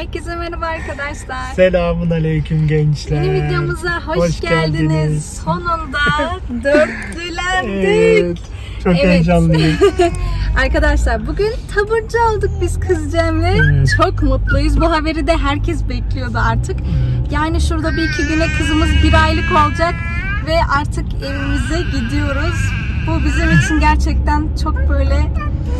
Herkese merhaba arkadaşlar. Selamun aleyküm gençler. Yeni videomuza hoş, geldiniz. Sonunda dörtlülendik. Evet, çok Evet. heyecanlıyım. Arkadaşlar bugün taburcu olduk biz kız Cem'le. Evet. Çok mutluyuz. Bu haberi de herkes bekliyordu artık. Yani şurada bir iki güne kızımız bir aylık olacak ve artık evimize gidiyoruz. Bu bizim için gerçekten çok böyle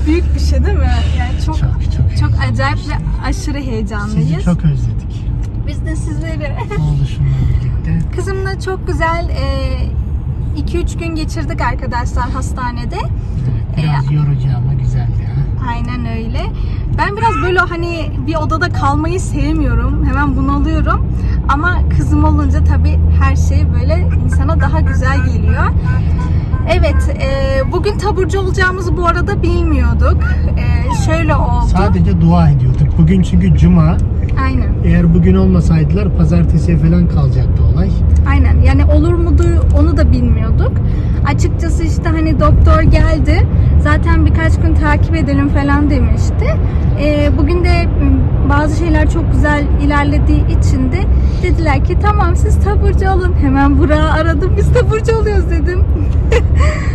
büyük bir şey değil mi? Yani çok Çok çok. acayip ve aşırı heyecanlıyız. Sizi çok özledik. Biz de sizleri. Oğluşumla birlikte. Kızımla çok güzel 2-3 gün geçirdik arkadaşlar hastanede. Evet, biraz yorucu ama güzeldi ha. Aynen öyle. Ben biraz böyle hani bir odada kalmayı sevmiyorum. Hemen bunalıyorum. Ama kızım olunca tabii her şey böyle insana daha güzel geliyor. Evet, e, bugün taburcu olacağımızı bu arada bilmiyorduk. E, şöyle oldu. Sadece dua ediyorduk. Bugün çünkü cuma. Aynen. Eğer bugün olmasaydılar pazartesiye falan kalacaktı olay. Aynen yani olur mudur onu da bilmiyorduk. Açıkçası işte hani doktor geldi. Zaten birkaç gün takip edelim falan demişti. Ee, bugün de m, bazı şeyler çok güzel ilerlediği için de dediler ki tamam siz taburcu olun. Hemen Burak'ı aradım biz taburcu oluyoruz dedim.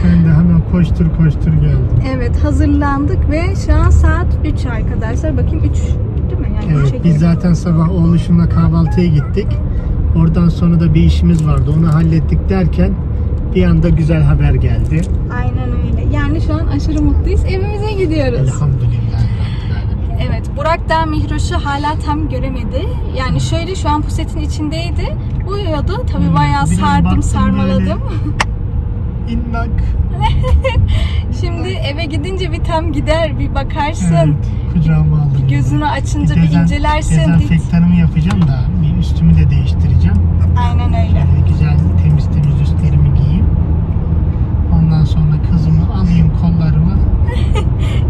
Ben de hemen koştur koştur geldim. Evet hazırlandık ve şu an saat 3 arkadaşlar. Bakayım 3 değil mi? Yani Evet biz zaten sabah oğluşumla kahvaltıya gittik. Oradan sonra da bir işimiz vardı. Onu hallettik derken bir anda güzel haber geldi. Aynen öyle. Yani şu an aşırı mutluyuz. Evimize gidiyoruz. Elhamdülillah. Evet, Burak da Mihroş'u hala tam göremedi. Yani şöyle şu an pusetin içindeydi. Uyuyordu. Tabii Hmm, bayağı sardım, sarmaladım. İnnak. Şimdi eve gidince bir tam gider, bir bakarsın. Evet, kucağıma aldım. Gözünü açınca bir, dezen- incelersin. Bir... Dezenfektanımı yapacağım da bir üstümü de değiştireceğim. Aynen öyle. Şöyle güzel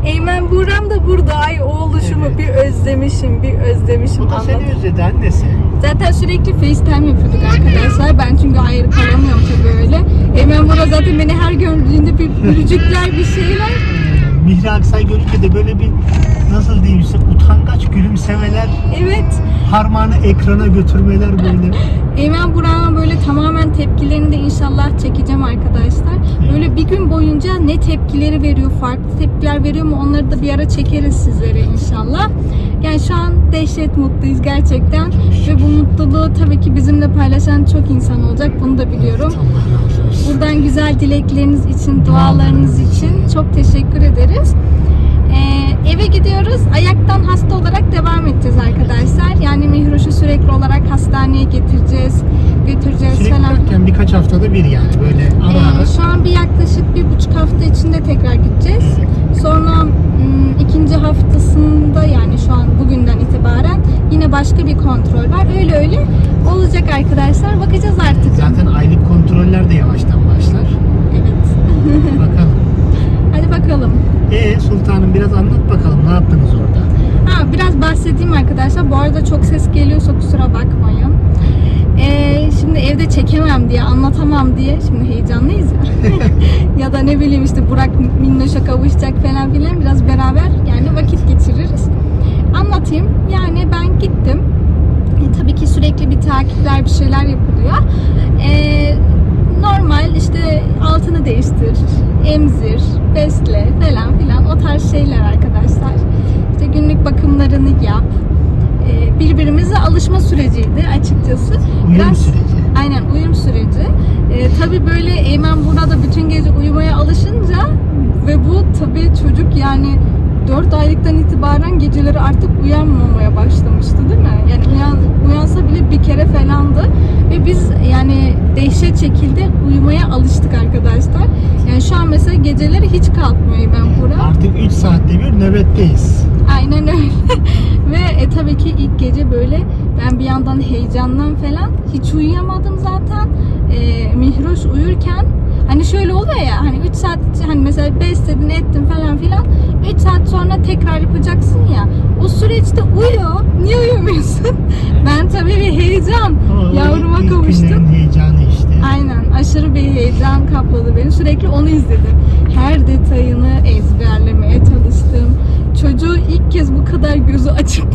Eymen Buram da burada. Ay oğluşumu Evet. bir özlemişim, bir özlemişim. O da seni Anladım. özledi annesi. Zaten sürekli FaceTime yapıyorduk arkadaşlar. Ben çünkü ayrı kalamıyorum tabii öyle. Eymen Burak zaten beni her gördüğünde bir gülücükler bir şeyler. Ee, Mihri Aksay görünce de böyle bir nasıl diyeyim size utangaç gülümsemeler, Evet. parmağını ekrana götürmeler böyle. Eymen Burak'ın böyle tamamen tepkilerini de inşallah çekeceğim arkadaşlar. Böyle bir gün boyunca ne tepkileri veriyor, farklı tepkiler veriyor mu onları da bir ara çekeriz sizlere inşallah. Yani şu an dehşet mutluyuz gerçekten. Ve bu mutluluğu tabii ki bizimle paylaşan çok insan olacak. Bunu da biliyorum. Buradan güzel dilekleriniz için, dualarınız için çok teşekkür ederiz. Eve gidiyoruz. Ayaktan hasta olarak devam edeceğiz arkadaşlar. Yani Mihroş'u sürekli olarak hastaneye getireceğiz, götüreceğiz Sürekli falan. derken birkaç haftada bir yani böyle ara Ee, ara. şu an bir yaklaşık bir buçuk hafta içinde tekrar gideceğiz. Sonra mm, ikinci haftasında yani şu an bugünden itibaren yine başka bir kontrol var. Öyle öyle olacak arkadaşlar. Bakacağız artık. Zaten aylık kontroller de yavaştan başlar. Evet. Bakalım. Bakalım. Ee Sultanım biraz anlat bakalım ne yaptınız orada? Ha, biraz bahsedeyim arkadaşlar. Bu arada çok ses geliyorsa kusura bakmayın. Ee, şimdi evde çekemem diye, anlatamam diye. Şimdi heyecanlıyız ya. ya da ne bileyim işte Burak Minnoş'a kavuşacak falan filan. Biraz beraber yani vakit geçiririz. Anlatayım. Yani ben gittim. E, tabii ki sürekli bir takipler, bir şeyler yapılıyor. E, normal işte altını değiştir, emzir, besle falan filan o tarz şeyler arkadaşlar. İşte günlük bakımlarını yap. E, birbirimize alışma süreciydi açıkçası. Uyum süreci. Aynen uyum süreci. E, tabii böyle Eymen burada bütün gece uyumaya alışınca ve bu tabii çocuk yani 4 aylıktan itibaren geceleri artık uyanmamaya başlamıştı değil mi? Yani uyan, uyansa bile bir kere falandı. Ve biz yani dehşet şekilde uyumaya alıştık arkadaşlar. Yani şu an mesela geceleri hiç kalkmıyor Eymen Burak. Artık 3 saatte bir nöbetteyiz. Aynen öyle. Ve e, tabii ki ilk gece böyle ben bir yandan heyecandan falan hiç uyuyamadım zaten. E, Mihroş uyurken hani şöyle oluyor ya hani 3 saat hani mesela besledin ettin falan filan 3 saat sonra tekrar yapacaksın ya o süreçte uyu. Niye uyumuyorsun? ben tabii bir heyecan. Yavruma ilk kavuştum. heyecanı işte. Aynen aşırı bir heyecan kapladı beni. Sürekli onu izledim. Her detayını ezberlemeye çalıştım. Çocuğu ilk kez bu kadar gözü açık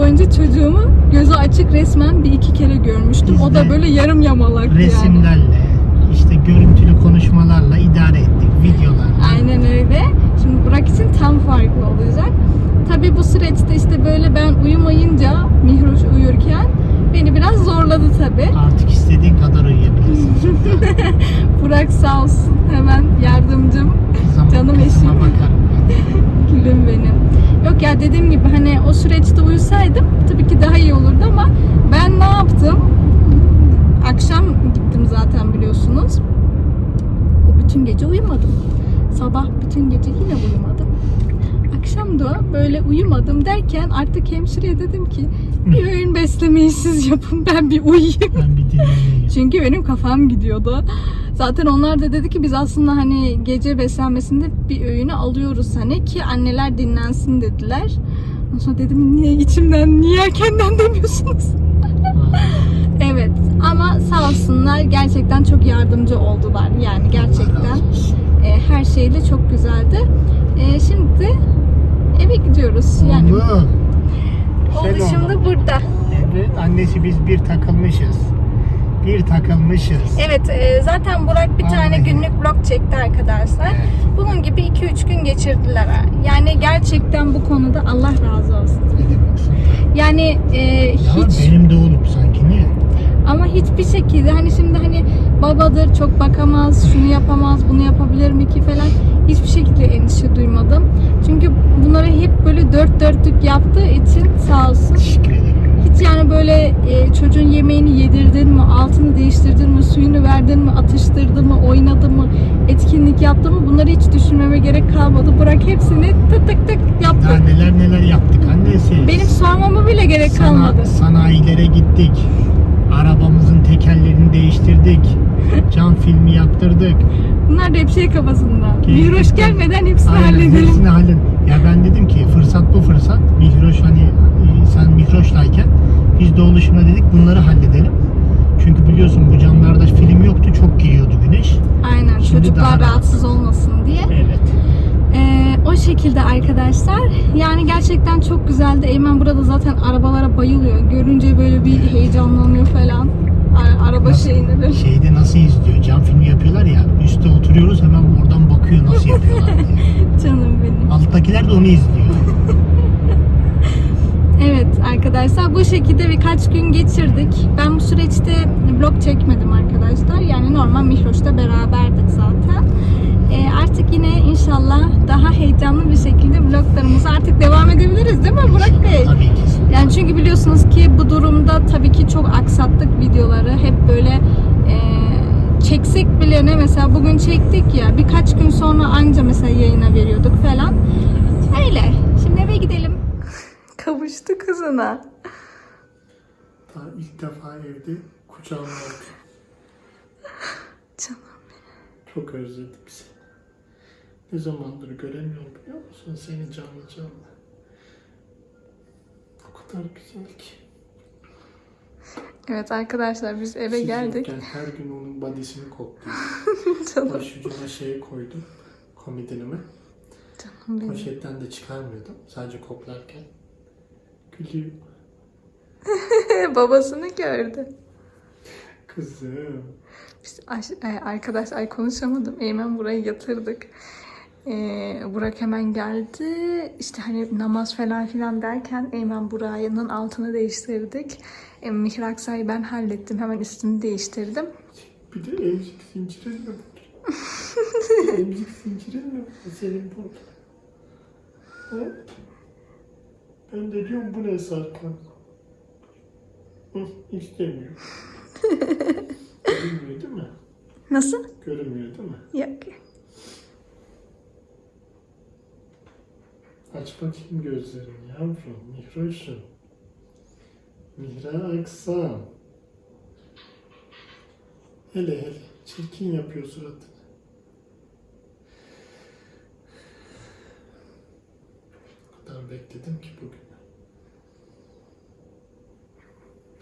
önce çocuğumu gözü açık resmen bir iki kere görmüştüm. Biz o da böyle yarım yamalak yani. Resimlerle, işte görüntülü konuşmalarla idare ettik, videolarla. Aynen öyle. Şimdi Burak için tam farklı olacak. Tabii bu süreçte işte böyle ben uyumayınca Mihroş uyurken beni biraz zorladı tabii. Artık istediğin kadar uyuyabilirsin. Burak sağ olsun hemen yardımcım. Kızım, Canım eşim. bakarım. Gülüm benim. Yok ya dediğim gibi hani o süreçte uyusaydım tabii ki daha iyi olurdu ama ben ne yaptım? Akşam gittim zaten biliyorsunuz. Bütün gece uyumadım. Sabah bütün gece yine uyumadım. Akşam da böyle uyumadım derken artık hemşireye dedim ki bir öğün beslemeyi siz yapın ben bir uyuyayım. Ben bir dinleneyim. Çünkü benim kafam gidiyordu. Zaten onlar da dedi ki biz aslında hani gece beslenmesinde bir öğünü alıyoruz hani ki anneler dinlensin dediler. Ondan sonra dedim niye içimden niye erkenden demiyorsunuz? evet ama sağ olsunlar gerçekten çok yardımcı oldular yani gerçekten e, her şeyle çok güzeldi. E, şimdi eve gidiyoruz yani. Oldu Güzel şimdi burada. Evet annesi biz bir takılmışız. Bir takılmışız. Evet e, zaten Burak bir tane günlük vlog çekti arkadaşlar. Evet. Bunun gibi 2-3 gün geçirdiler. ha. Yani gerçekten bu konuda Allah razı olsun. Hadi baksana. Yani e, Ya hiç benim de oğlum sanki niye? ama hiçbir şekilde hani şimdi hani babadır çok bakamaz, şunu yapamaz, bunu yapabilir mi ki falan hiçbir şekilde endişe duymadım. Çünkü bunları hep böyle dört dörtlük yaptığı için sağ olsun. Hiç yani böyle e, çocuğun yemeğini yedirdin mi, altını değiştirdin mi, suyunu verdin mi, atıştırdın mı, oynadın mı, etkinlik yaptın mı bunları hiç düşünmeme gerek kalmadı. Bırak hepsini tık tık tık yaptı. Daha neler neler yaptık annesi. Benim sormama bile gerek Sana, kalmadı. sanayilere gittik. Arabamızın tekerlerini değiştirdik. Cam filmi yaptırdık. Bunlar da hep şey kafasında. Mihroş gelmeden hepsini Aynen, halledelim. hepsini hallet. Ya ben dedim ki fırsat bu fırsat. Mihroş hani e, sen Mihroş'layken biz de oluşumla dedik bunları halledelim. Çünkü biliyorsun bu camlarda film yoktu. Çok giriyordu güneş. Aynen Şimdi çocuklar daha rahat. rahatsız olmasın diye. Evet. Ee, o şekilde arkadaşlar. Yani gerçekten çok güzeldi. Eymen burada zaten arabalara bayılıyor. Görünce böyle bir heyecanlanıyor falan. Araba Nasıl? şeyini böyle. Şeyde nasıl izliyor? Cam filmi yapıyorlar ya. Üste oturuyoruz hemen oradan bakıyor nasıl yapıyorlar diye. Canım benim. Alttakiler de onu izliyor. Evet arkadaşlar bu şekilde birkaç gün geçirdik. Ben bu süreçte vlog çekmedim arkadaşlar. Yani normal Mihroş'ta beraberdik zaten. Ee, artık yine inşallah daha heyecanlı bir şekilde vloglarımıza artık devam edebiliriz değil mi Burak Bey? Tabii ki. Yani çünkü biliyorsunuz ki bu durumda tabii ki çok aksattık videoları. Hep böyle e, çeksek bile ne mesela bugün çektik ya birkaç gün sonra anca mesela yayına veriyorduk falan. Öyle. Şimdi eve gidelim. Kavuştu kızına. Daha ilk defa evde kucağıma aldı. Canım. Çok özledim seni. Ne zamandır göremiyorum biliyor musun seni canlı canlı. O kadar güzel ki. Evet arkadaşlar biz eve Siz geldik. yokken her gün onun badisini kokluyorum. Canım, Başucuna şey koydum. Komodinime. canım benim. Poşetten de çıkarmıyordum. Sadece koklarken. Gülüyor. Babasını gördü. Kızım. Biz e, arkadaş ay konuşamadım. Eymen burayı yatırdık. Ee, Burak hemen geldi. İşte hani namaz falan filan derken Eymen Burak'ın altını değiştirdik. E, Mihraksa'yı ben hallettim. Hemen üstünü değiştirdim. Bir de emzik zincirin mi emzik zincirin mi senin burada? Ha? Ben de diyorum bu ne Sarkan? Hı, istemiyor. Görünmüyor değil mi? Nasıl? Görünmüyor değil mi? Yok. Aç bakayım gözlerini yavrum. Mihroş'um. Mihra Aksan. Hele hele. Çirkin yapıyor suratını. Kadar bekledim ki bugün.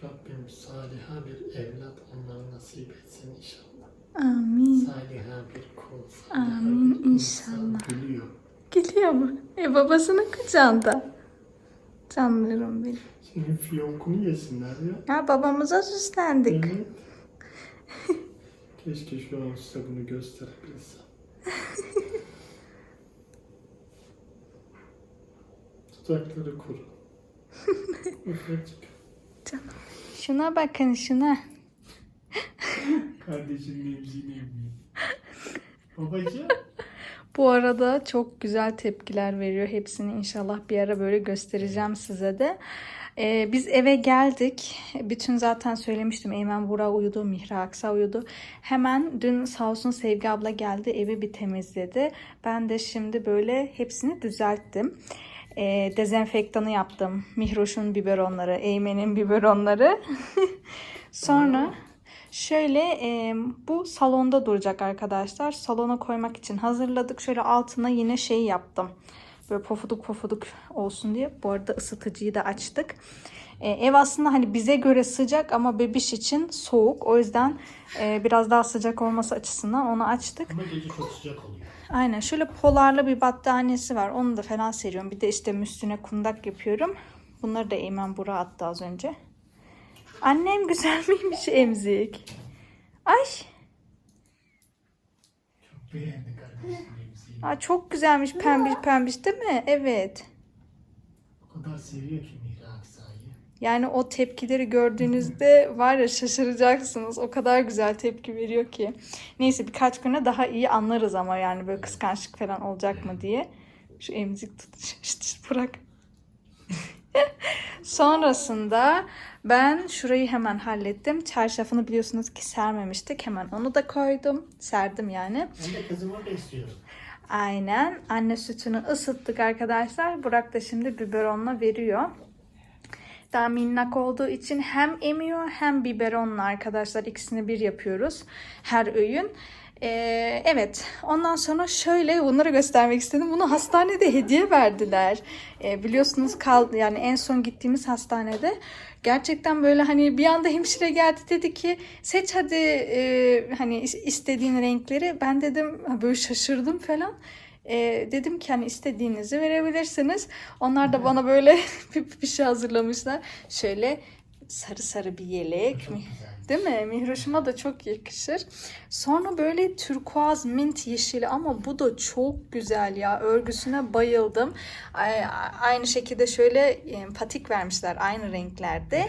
Rabbim saliha bir evlat onlara nasip etsin inşallah. Amin. Saliha bir kul. Amin bir inşallah. Gülüyor. Geliyor mu? E babasının kucağında. Canlarım benim. Senin fiyonkunu yesinler ya. Ya babamıza süslendik. Evet. Keşke şu an size bunu gösterebilsem. Dudakları kuru. Ufacık. Canım. Şuna bakın şuna. Kardeşinin emziğini emmiyor. Babacığım. Bu arada çok güzel tepkiler veriyor. Hepsini inşallah bir ara böyle göstereceğim size de. Ee, biz eve geldik. Bütün zaten söylemiştim. Eymen Burak uyudu, Mihra Aksa uyudu. Hemen dün sağ olsun Sevgi abla geldi. Evi bir temizledi. Ben de şimdi böyle hepsini düzelttim. Ee, dezenfektanı yaptım. Mihroş'un biberonları, Eymen'in biberonları. Sonra Şöyle e, bu salonda duracak arkadaşlar. Salona koymak için hazırladık. Şöyle altına yine şey yaptım. Böyle pofuduk pofuduk olsun diye. Bu arada ısıtıcıyı da açtık. E, ev aslında hani bize göre sıcak ama bebiş için soğuk. O yüzden e, biraz daha sıcak olması açısından onu açtık. Ama gece çok sıcak oluyor. Aynen şöyle polarlı bir battaniyesi var. Onu da falan seriyorum. Bir de işte üstüne kundak yapıyorum. Bunları da Eymen Bura attı az önce. Annem güzel miymiş emzik? Ay, Çok aa, çok güzelmiş pembiş pembiş değil mi? Evet. O kadar seviyor ki. Yani o tepkileri gördüğünüzde var ya şaşıracaksınız. O kadar güzel tepki veriyor ki. Neyse birkaç güne daha iyi anlarız ama yani böyle kıskançlık falan olacak mı diye. Şu emzik tut. Bırak. Sonrasında ben şurayı hemen hallettim. Çarşafını biliyorsunuz ki sermemiştik. Hemen onu da koydum. Serdim yani. Ben de kızımı besliyorum. Aynen. Anne sütünü ısıttık arkadaşlar. Burak da şimdi biberonla veriyor. Daha minnak olduğu için hem emiyor hem biberonla arkadaşlar ikisini bir yapıyoruz her öğün. Ee, evet ondan sonra şöyle bunları göstermek istedim. Bunu hastanede hediye verdiler. Ee, biliyorsunuz kal yani en son gittiğimiz hastanede gerçekten böyle hani bir anda hemşire geldi dedi ki seç hadi e, hani is- istediğin renkleri. Ben dedim böyle şaşırdım falan. Ee, dedim ki hani istediğinizi verebilirsiniz. Onlar da bana böyle bir, bir şey hazırlamışlar. Şöyle sarı sarı bir yelek. mi? Değil mi? Mihroş'uma da çok yakışır. Sonra böyle turkuaz mint yeşili ama bu da çok güzel ya. Örgüsüne bayıldım. Ay- Aynı şekilde şöyle e, patik vermişler aynı renklerde.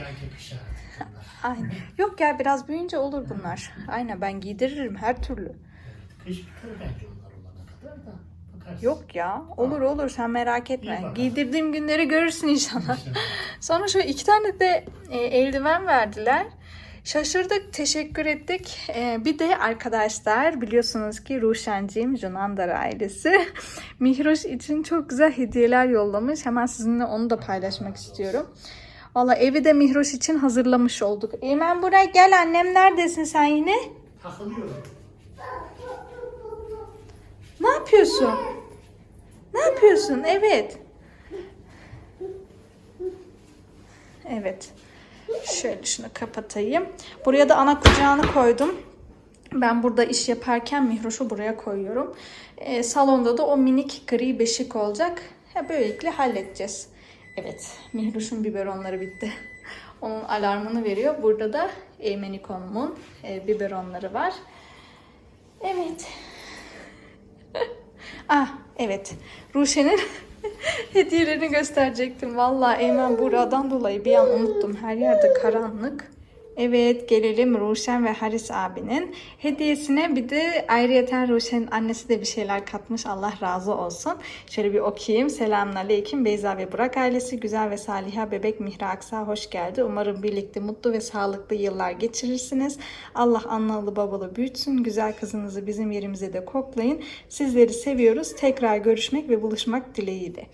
Aynen. Yok ya biraz büyüyünce olur bunlar. Aynen ben giydiririm her türlü. Kış biter bence onlar olana kadar da. Yok ya olur olur sen merak etme. Giydirdiğim günleri görürsün inşallah. Sonra şöyle iki tane de e, eldiven verdiler. Şaşırdık, teşekkür ettik. E, bir de arkadaşlar biliyorsunuz ki Ruşenciğim, Junandar ailesi Mihroş için çok güzel hediyeler yollamış. Hemen sizinle onu da paylaşmak istiyorum. Valla evi de Mihroş için hazırlamış olduk. Eymen buraya gel annem neredesin sen yine? Takılıyorum. Ne yapıyorsun? Ne yapıyorsun? Evet. Evet. Şöyle şunu kapatayım. Buraya da ana kucağını koydum. Ben burada iş yaparken Mihroş'u buraya koyuyorum. Ee, salonda da o minik gri beşik olacak. Ha, böylelikle halledeceğiz. Evet, Mihroş'un biberonları bitti. Onun alarmını veriyor. Burada da Eymeniko'nun e, biberonları var. Evet. Ah evet. Ruşen'in hediyelerini gösterecektim. Vallahi Eymen buradan dolayı bir an unuttum. Her yerde karanlık. Evet gelelim Ruşen ve Haris abinin hediyesine bir de ayrıyeten Ruşen'in annesi de bir şeyler katmış Allah razı olsun. Şöyle bir okuyayım. Selamun Aleyküm Beyza ve Burak ailesi güzel ve saliha bebek Mihra Aksa hoş geldi. Umarım birlikte mutlu ve sağlıklı yıllar geçirirsiniz. Allah analı babalı büyütsün. Güzel kızınızı bizim yerimize de koklayın. Sizleri seviyoruz. Tekrar görüşmek ve buluşmak dileğiyle.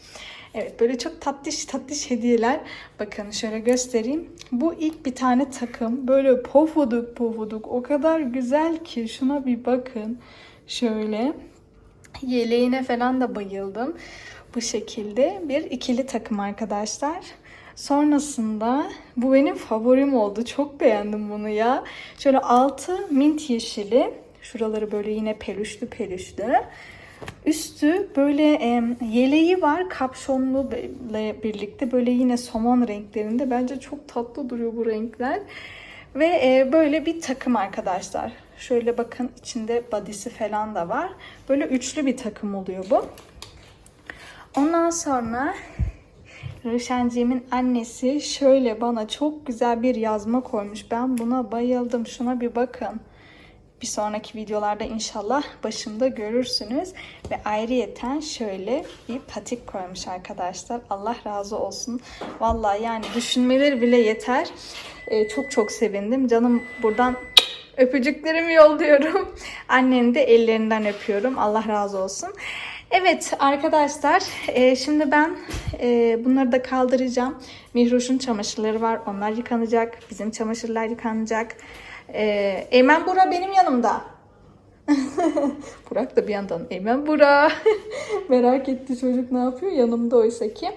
Evet böyle çok tatlış tatlış hediyeler. Bakın şöyle göstereyim. Bu ilk bir tane takım. Böyle pofuduk pofuduk. O kadar güzel ki. Şuna bir bakın. Şöyle. Yeleğine falan da bayıldım. Bu şekilde bir ikili takım arkadaşlar. Sonrasında bu benim favorim oldu. Çok beğendim bunu ya. Şöyle altı mint yeşili. Şuraları böyle yine peluşlu peluşlu. Üstü böyle em, yeleği var kapşonlu ile birlikte böyle yine somon renklerinde. Bence çok tatlı duruyor bu renkler. Ve e, böyle bir takım arkadaşlar. Şöyle bakın içinde badisi falan da var. Böyle üçlü bir takım oluyor bu. Ondan sonra Rüşenciğimin annesi şöyle bana çok güzel bir yazma koymuş. Ben buna bayıldım. Şuna bir bakın. Bir sonraki videolarda inşallah başımda görürsünüz. Ve ayrıyeten şöyle bir patik koymuş arkadaşlar. Allah razı olsun. Vallahi yani düşünmeleri bile yeter. Ee, çok çok sevindim. Canım buradan öpücüklerimi yolluyorum. Annenin de ellerinden öpüyorum. Allah razı olsun. Evet arkadaşlar e, şimdi ben e, bunları da kaldıracağım. Mihroş'un çamaşırları var. Onlar yıkanacak. Bizim çamaşırlar yıkanacak. E, Eymen Bura benim yanımda. Burak da bir yandan Eymen Bura. Merak etti çocuk ne yapıyor yanımda oysa ki.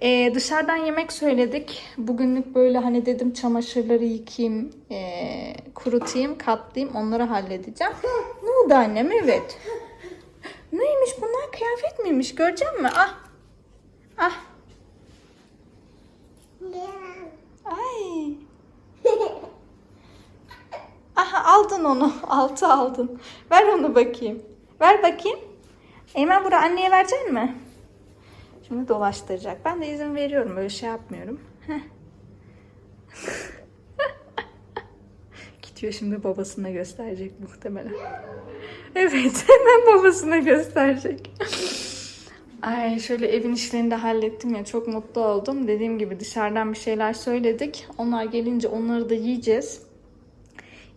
E, dışarıdan yemek söyledik. Bugünlük böyle hani dedim çamaşırları yıkayayım, e, kurutayım, katlayayım onları halledeceğim. Ne oldu annem? Evet. Neymiş bunlar? Kıyafet miymiş? Göreceğim mi? Ah. Ah. Ay. Aha aldın onu. Altı aldın. Ver onu bakayım. Ver bakayım. Eymen bura anneye verecek mi? Şimdi dolaştıracak. Ben de izin veriyorum. Böyle şey yapmıyorum. Gidiyor şimdi babasına gösterecek muhtemelen. Evet hemen babasına gösterecek. Ay şöyle evin işlerini de hallettim ya çok mutlu oldum. Dediğim gibi dışarıdan bir şeyler söyledik. Onlar gelince onları da yiyeceğiz.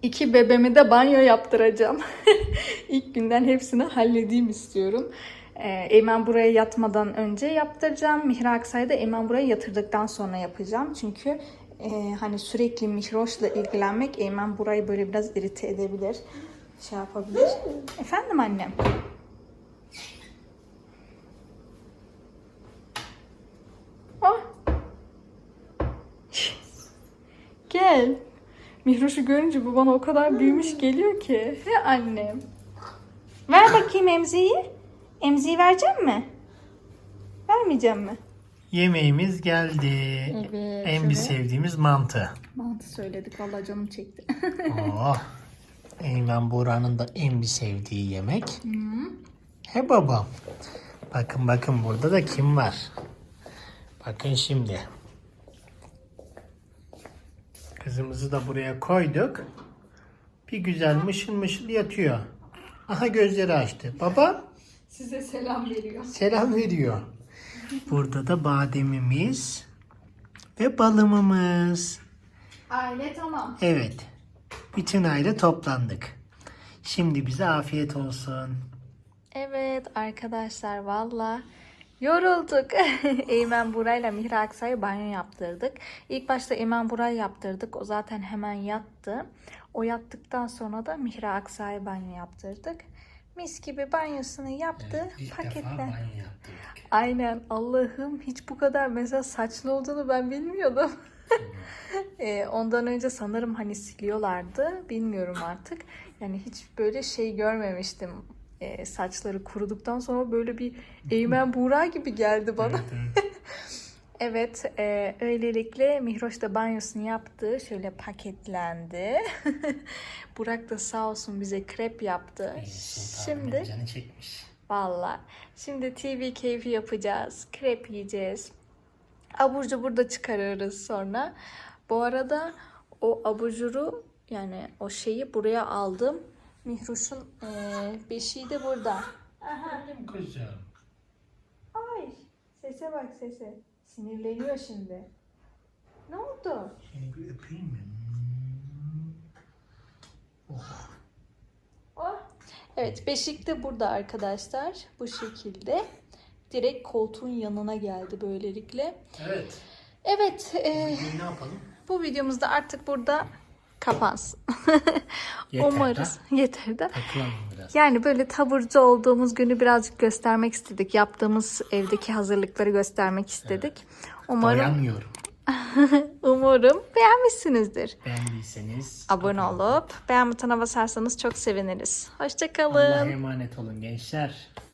İki bebemi de banyo yaptıracağım. İlk günden hepsini halledeyim istiyorum. Ee, Eymen buraya yatmadan önce yaptıracağım. Mihra Aksay'ı da Eymen buraya yatırdıktan sonra yapacağım. Çünkü e, hani sürekli Mihroş'la ilgilenmek Eymen burayı böyle biraz irite edebilir. Şey yapabilir. Efendim annem? Oh. Gel. Mihroş'u görünce bu bana o kadar büyümüş geliyor ki. He annem. Ver bakayım emziği. Emziği verecek mi? Vermeyeceğim mi? Yemeğimiz geldi. Evet, En bir şöyle. sevdiğimiz mantı. Mantı söyledik. Vallahi canım çekti. Oh. Eymen Buğra'nın da en bir sevdiği yemek. He babam. Bakın bakın burada da kim var? Bakın şimdi. Kızımızı da buraya koyduk. Bir güzel mışıl mışıl yatıyor. Aha gözleri açtı. Baba Size selam veriyor. selam veriyor. Burada da bademimiz ve balımımız. Aile tamam. Evet. Bütün aile toplandık. Şimdi bize afiyet olsun. Evet arkadaşlar valla yorulduk. Eymen Buray'la Mihra Aksay'a banyo yaptırdık. İlk başta Eymen Buray yaptırdık. O zaten hemen yattı. O yattıktan sonra da Mihra Aksay'a banyo yaptırdık. Mis gibi banyosunu yaptı. paketlen. yaptık. Aynen Allah'ım hiç bu kadar mesela saçlı olduğunu ben bilmiyordum. Ee, ondan önce sanırım hani siliyorlardı. Bilmiyorum artık. Yani hiç böyle şey görmemiştim. Ee, saçları kuruduktan sonra böyle bir Eymen Buğra gibi geldi bana. Evet, e, öylelikle Mihroş da banyosunu yaptı. Şöyle paketlendi. Burak da sağ olsun bize krep yaptı. Şimdi Canı çekmiş. Valla. Şimdi TV keyfi yapacağız. Krep yiyeceğiz. Abur cubur da çıkarırız sonra. Bu arada o abujuru yani o şeyi buraya aldım. Mihruş'un eee, beşiği de burada. Benim kızım. Ay sese bak sese. Sinirleniyor şimdi. Ne oldu? Seni bir öpeyim mi? Oh. Evet beşik de burada arkadaşlar. Bu şekilde. Direkt koltuğun yanına geldi böylelikle. Evet. Evet. eee, Bugün ne yapalım? Bu videomuz da artık burada kapansın. Yeter Umarız. Yeter de. Biraz. Yani böyle taburcu olduğumuz günü birazcık göstermek istedik. Yaptığımız evdeki hazırlıkları göstermek istedik. Umarım Doyamıyorum. umarım beğenmişsinizdir. Beğendiyseniz Abone olup beğen butonuna basarsanız çok seviniriz. Allah'a Hoşçakalın. emanet olun gençler.